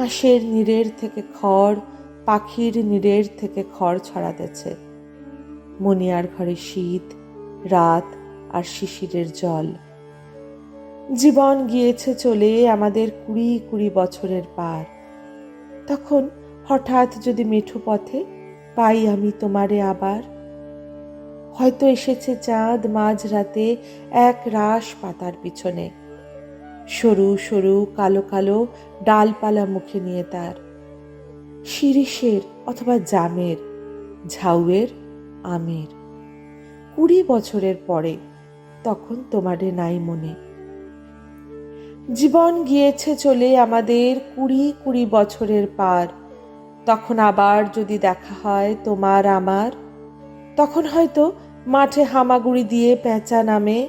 হাঁসের নীড়ের থেকে খড়, পাখির নীড়ের থেকে খড় ছড়াতেছে। মনিয়ার ঘরে শীত, রাত আর শিশিরের জল। জীবন গিয়েছে চলে আমাদের কুড়ি কুড়ি বছরের পার। তখন হঠাৎ যদি মেঠো পথে, পাই আমি তোমারে আবার। হয়তো এসেছে চাঁদ মাঝ রাতে এক রাস পাতার পিছনে। সরু সরু, কালো কালো ডালপালা মুখে নিয়ে তার। শিরিষের অথবা জামের, ঝাউয়ের, আমের। কুড়ি বছরের পরে তখন তোমারে নাই মনে। জীবন গিয়েছে চলে আমাদের কুড়ি কুড়ি বছরের পার। তখন আবার যদি দেখা হয় তোমার আমার, তখন হয়তো মাঠে হামাগুড়ি দিয়ে পেঁচা নামে